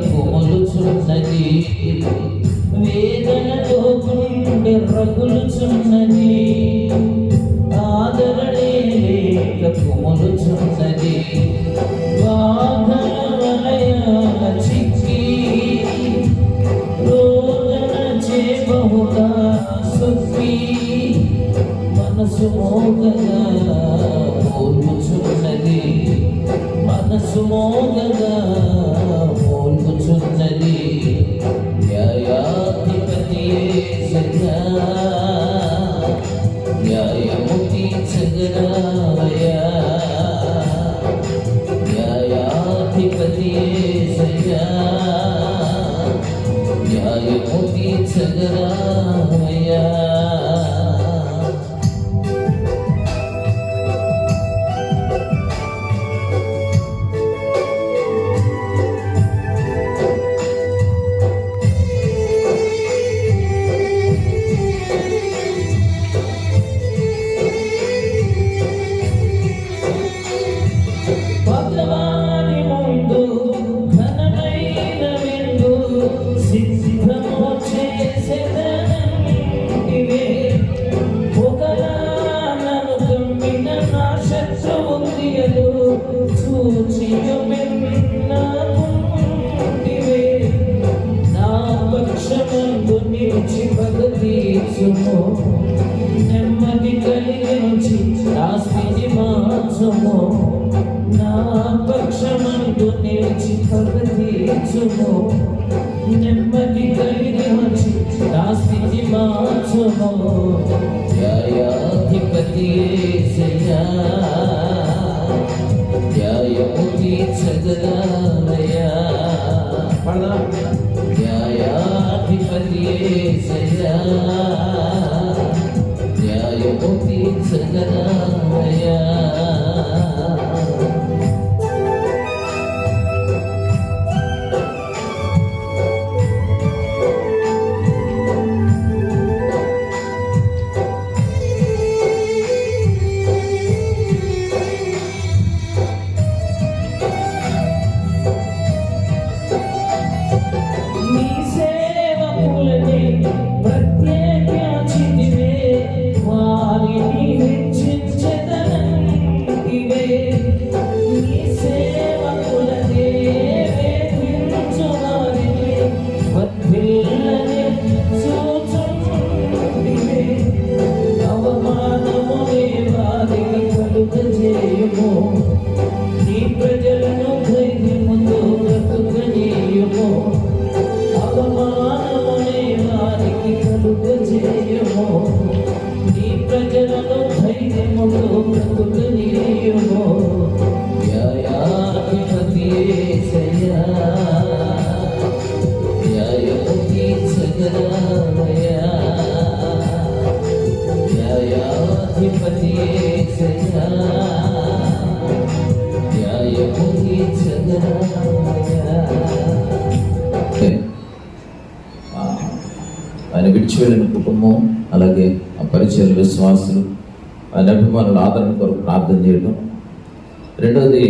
cập vụ một lúc xuống đại kỳ నిలిచి భగదీసుము నెమ్మది కలిగించి నా స్థితి మార్చుము. న్యాయాధిపతి సగరాలయా పడదాం? న్యాయాధిపతి యేసయ్యా న్యాయముతి ఆయన విడిచి వెళ్ళిన కుటుంబం అలాగే ఆ పరిచయ విశ్వాసులు ఆయన అభిమానుల ఆదరణ కొరకు ప్రార్థన చేయడం. రెండవది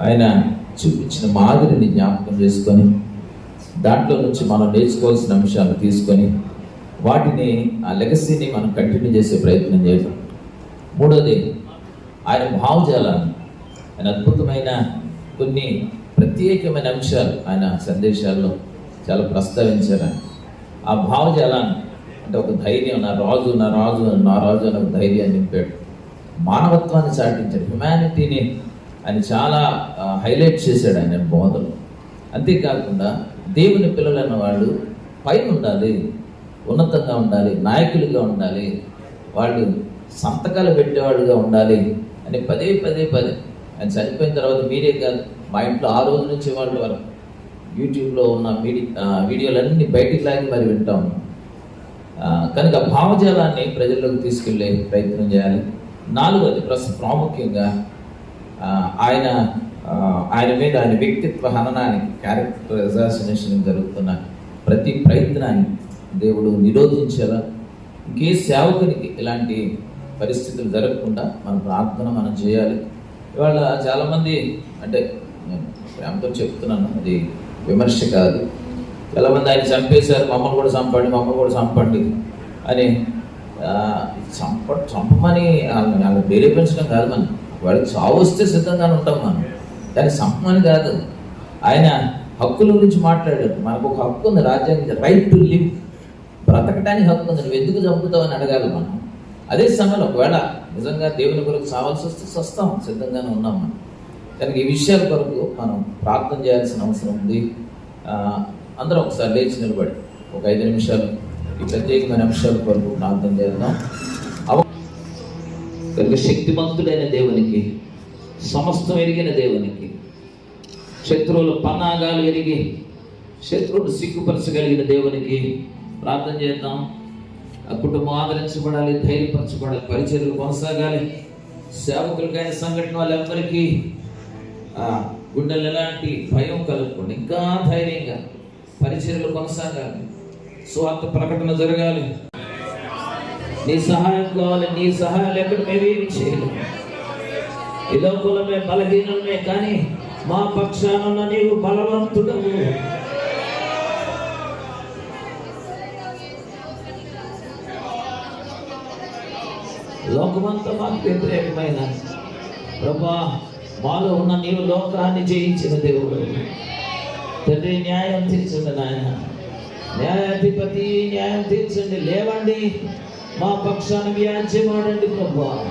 ఆయన చూపించిన మాదిరిని జ్ఞాపకం చేసుకొని దాంట్లో నుంచి మనం నేర్చుకోవాల్సిన అంశాలు తీసుకొని వాటిని ఆ లెగసీని మనం కంటిన్యూ చేసే ప్రయత్నం చేయడం మూడోది ఆయన భావజాలాన్ని ఆయన అద్భుతమైన కొన్ని ప్రత్యేకమైన అంశాలు ఆయన సందేశాల్లో చాలా ప్రస్తావించారు ఆ భావజాలాన్ని అంటే ఒక ధైర్యం నా రాజు నా రాజు నా రాజు అని ఒక ధైర్యాన్ని నింపాడు. మానవత్వాన్ని చాటించాడు. హ్యుమానిటీని ఆయన చాలా హైలైట్ చేశాడు ఆయన బోధలు. అంతేకాకుండా దేవుని పిల్లలైన వాళ్ళు పైన ఉండాలి ఉన్నతంగా ఉండాలి నాయకులుగా ఉండాలి వాళ్ళు సంతకాలు పెట్టేవాళ్ళుగా ఉండాలి అని పదే పదే పదే. ఆయన చనిపోయిన తర్వాత మీరే కాదు మా ఇంట్లో ఆ రోజు నుంచి వాళ్ళ వరకు యూట్యూబ్లో ఉన్న మీడియా వీడియోలన్నీ బయటికి లాగి మరి వింటా ఉన్నాం. కనుక భావజాలాన్ని ప్రజల్లోకి తీసుకెళ్ళే ప్రయత్నం చేయాలి. నాలుగోది ప్రస్తుత ప్రాముఖ్యంగా ఆయన ఆయన మీద ఆయన వ్యక్తిత్వ హననానికి క్యారెక్టర్ అసాసినేషన్ జరుగుతున్న ప్రతి ప్రయత్నాన్ని దేవుడు నిరోధించేలా ఇంకే సేవకునికి ఇలాంటి పరిస్థితులు జరగకుండా మన ప్రార్థన మనం చేయాలి. ఇవాళ చాలామంది అంటే నేను ప్రేమతో చెప్తున్నాను అది విమర్శ కాదు. చాలామంది ఆయన చంపేశారు మమ్మల్ని కూడా చంపండి మమ్మల్ని కూడా చంపండి అని చంప చంపమని వాళ్ళని ప్రేరేపించడం కాదు మనం. వాడికి చావు వస్తే సిద్ధంగానే ఉంటాం మనం. దాన్ని చంపమని కాదు. ఆయన హక్కుల గురించి మాట్లాడాడు. మనకు ఒక హక్కు ఉంది రాజ్యాంగ రైట్ టు లివ్. బ్రతకటానికి హక్కు ఉంది. నువ్వు ఎందుకు చంపుతావు అని అడగాలి మనం. అదే సమయంలో ఒకవేళ నిజంగా దేవుని కొరకు చావాల్సి వస్తే స్వస్థం సిద్ధంగానే ఉన్నాం మనం. కనుక ఈ విషయాల కొరకు మనం ప్రార్థన చేయాల్సిన అవసరం ఉంది. అందరం ఒకసారి లేచి నిలబడి ఒక ఐదు నిమిషాలు ఈ ప్రత్యేకమైన అంశాల కొరకు ప్రార్థన చేద్దాం. అవ- కనుక శక్తిమంతుడైన దేవునికి సమస్తం ఎరిగిన దేవునికి శత్రువుల పన్నాగాలు ఎరిగి శత్రువులు సిగ్గుపరచగలిగిన దేవునికి ప్రార్థన చేద్దాం. ఆ కుటుంబం ఆదరించబడాలి ధైర్యపరచబడాలి పరిచర్లు కొనసాగాలి. సేవకులకైన సంఘటన వాళ్ళెవరికి ఆ, గుండెలు ఎలాంటి భయం కలుగుకోండి ఇంకా ధైర్యంగా పరిచర్లు కొనసాగాలి. స్వార్థ ప్రకటన జరగాలి. నీ సహాయం కావాలి నీ సహాయం లేకుండా మేమేమి చేయలేము. ఈ లోకంలో మేము బలహీనమే కానీ మా పక్షాన నీవు బలవంతుడవు. లోకమంతా మాకు వ్యతిరేకమైన ప్రభా మాలో ఉన్న నీవు లోకాన్ని జయించిన దేవుడు. తండ్రి న్యాయం తీర్చండి నాయన. న్యాయాధిపతి న్యాయం తీర్చండి. లేవండి. మా పక్షాన్ని వ్యాజ్యమాడండి ప్రభా.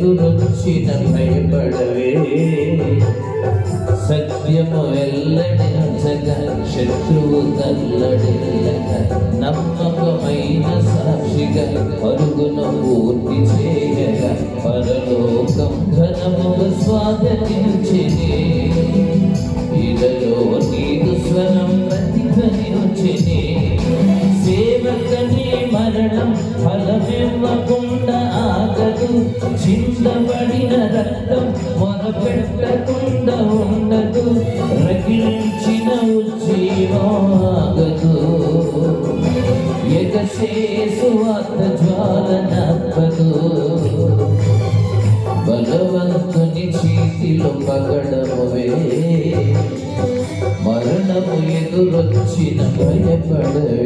ఎదురొచ్చి భయపడవే సత్యము వెల్లడించగా శత్రువు తల్లడిల్లక నమ్మకమైన సాక్షిగా పరుగును పూర్తి చేయగా పరలోకం ఘనము స్వాగతించినే ఇదలోని ఆగదు చిందబడిన రక్తం మొరపెట్టకుండా ఉండదు రగిలించిన ఉజ్జీవం ఆగదు ఎగసేసు వార్త జ్వాలనప్పదు బలవంతుని చేతిలో పగడమువే మరణము ఎదురొచ్చిన భయపడవే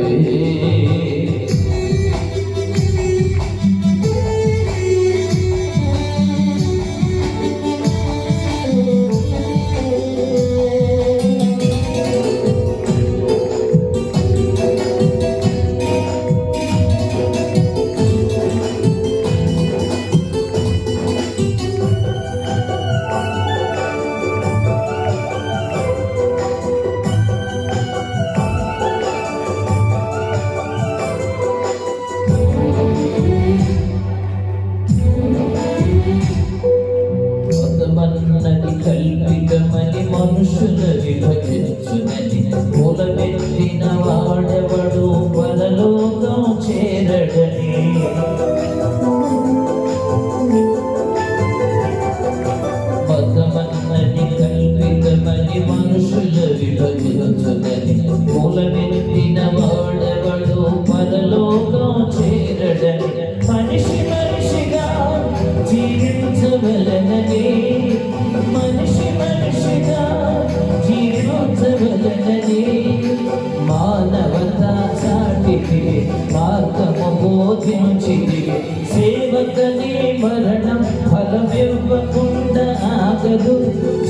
ఫలమివ్వకుండా ఆగదు.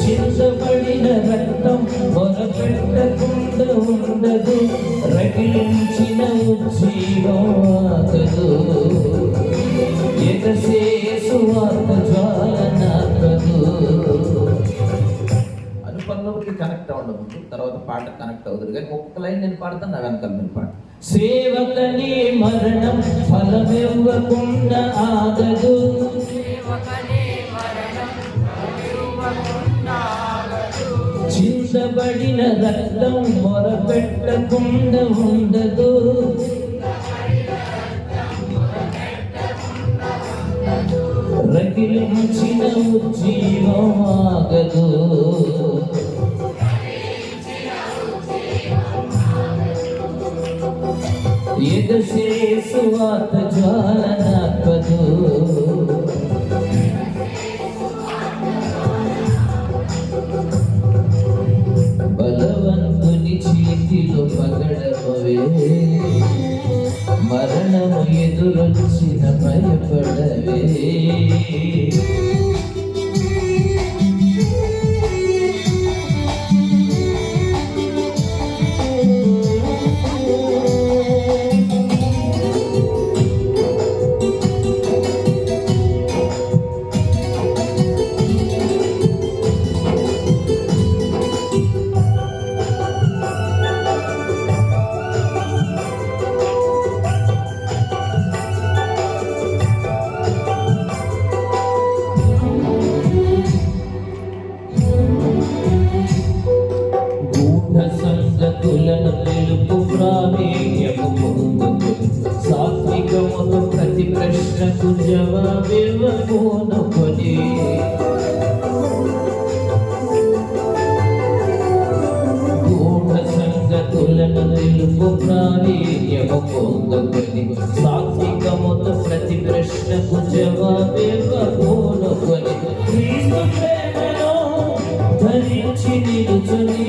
చింతపడిన రక్తం మొరపెట్టకుండా ఉండదు. రగిలించిన ఉజ్జీవం ఆగదు. ఎగసేసు వార్త జ్వాలనాకదు అనుపల్లవికి కనెక్ట్ అవ్వడం ముందు. తర్వాత పాట కనెక్ట్ అవుతుంది. కానీ ఒక్క లైన్ నేను పాడతాను నా వెనకాల నేను పాట సేవకని మరణం ఫలమివ్వకుండా ఆగదు. చిందబడిన రక్తం మొరపెట్టకుండా ఉండదు. రగిలి ముచ్చిన ఉజ్జీవం ఆగదు ఎగసేసు వాత జ్వాలనా పగడమవే మరణము ఎదురొచ్చిన భయపడవే. జవాబివ్వకోనుకొని క్రీస్తు ప్రేమలో ధరించి నిలుచుని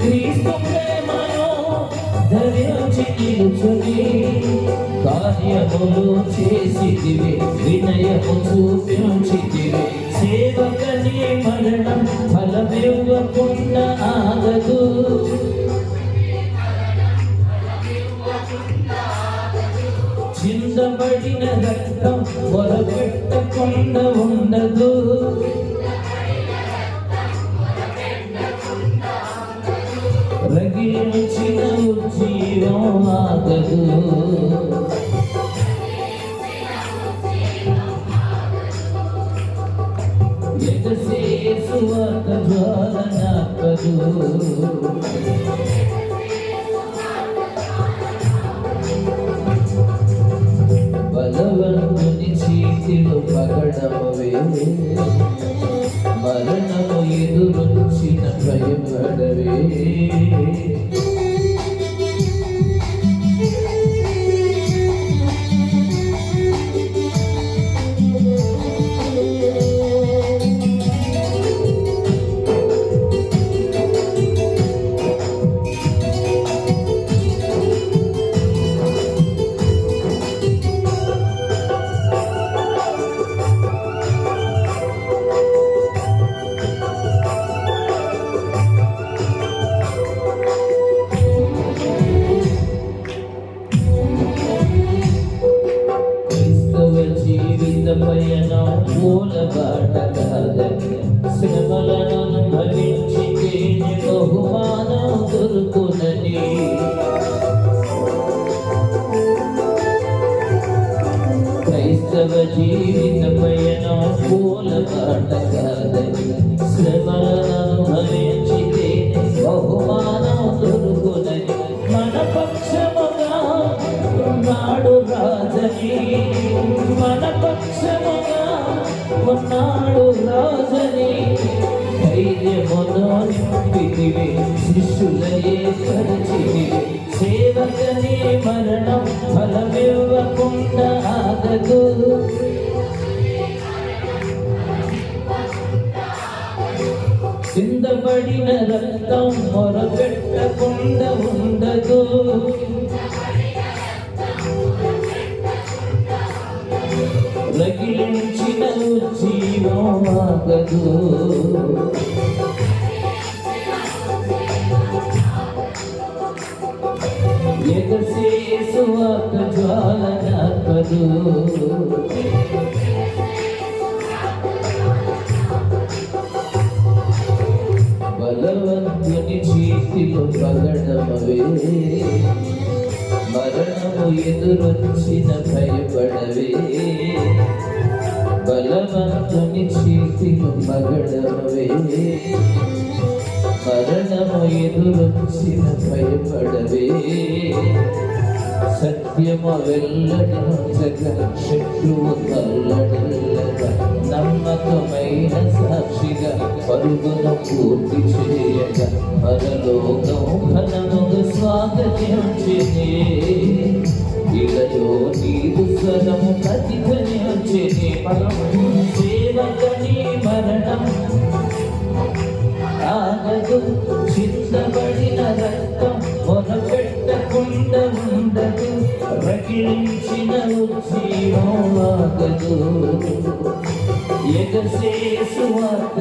క్రీస్తు ప్రేమను ధరించి నిలుచుని కార్యములు చేసిదివి వినయము చూపించిదివి సేవకని మరణం ఫలమివ్వకుండా ఆగదు. చిందబడిన రక్తం మొరపెట్టకుండా ఉండదు. రగిలించిన ఉజ్జీవం ఆగదు. ఎంతసేసు వాత జ్వాలనాపదు బలవంతుని పగడమవే మరణము ఎదురు ఎదురొచ్చిన భయపడవే. జీవిత పయనం మూలబాట కాదని శ్రమలను అనుభవించితేనే బహుమానం దొరుకునని. క్రైస్తవ జీవిత పయనం మన ఉన్నాడు రాజని ధైర్యమును శిష్యులయే పరిచితివి. సేవకని మరణం ఫలమివ్వకుండా ఆగదు చిందబడిన రక్తం మొరపెట్టకుండా ఉండదు రగిలించిన జీవమాగదు. ఎగసేసువాక జ్వాల నాకదు బలవంతుని చేతిలో పగడమవే. మరణము ఎదురొచ్చిన భయపడవే. బలవంతుని చేతిలో మగడవే మరణము ఎదురొచ్చిన భయపడవే. సత్యము జగన్ శత్రువు తల్లడిల్లగా నమ్మకమైన సాక్షిగా పరుగును పూర్తి చేయగా పరలోకం ఘనముగా స్వాగతించినే. ఇలలో నీరు స్వరము ప్రతిధ్వనించినే సేవకని మరణం. ఆగదు చింతబడిన రక్తం. మొరపెట్టకుండా ఉండదు. రగిలించిన ఉజ్జీవం ఆగదు. ఎగసేసు వార్త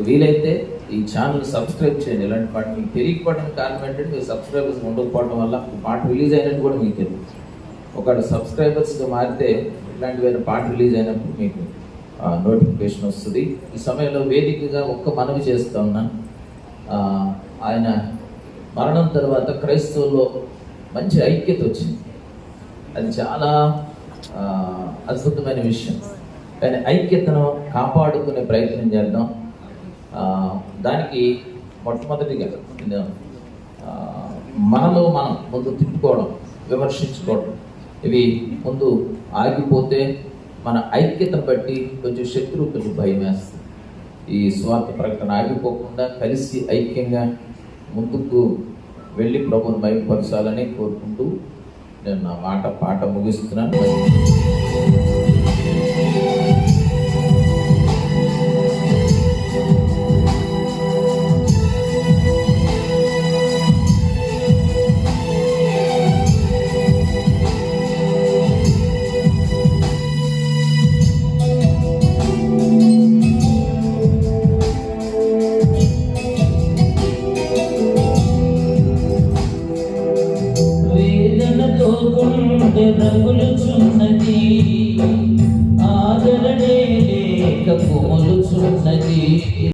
వీలైతే ఈ ఛానల్ సబ్స్క్రైబ్ చేయండి. ఇలాంటి పాట మీకు తెలియకపోవడానికి కారణం ఏంటంటే మీరు సబ్స్క్రైబర్స్ ఉండకపోవడం వల్ల పాట రిలీజ్ అయినట్టు కూడా మీకు తెలియదు ఒకవేళ సబ్స్క్రైబర్స్గా మారితే ఇట్లాంటి వేరే పాట రిలీజ్ అయినప్పుడు మీకు నోటిఫికేషన్ వస్తుంది. ఈ సమయంలో వేదికగా ఒక్క మనవి చేస్తా ఉన్నాను ఆయన మరణం తర్వాత క్రైస్తవుల్లో మంచి ఐక్యత వచ్చింది. అది చాలా అద్భుతమైన విషయం. కానీ ఐక్యతను కాపాడుకునే ప్రయత్నం చేద్దాం. దానికి మొట్టమొదటిగా నేను, మనలో మనం ముందు తిట్టుకోవడం విమర్శించుకోవడం ఇవి ముందు ఆగిపోతే మన ఐక్యతను బట్టి కొంచెం శత్రువు కొంచెం భయం వేస్తుంది. ఈ స్వార్థ ప్రకటన ఆగిపోకుండా కలిసి ఐక్యంగా ముందుకు వెళ్ళి ప్రభుని భయపరచాలని కోరుకుంటూ నేను నా మాట పాట ముగిస్తున్నాను.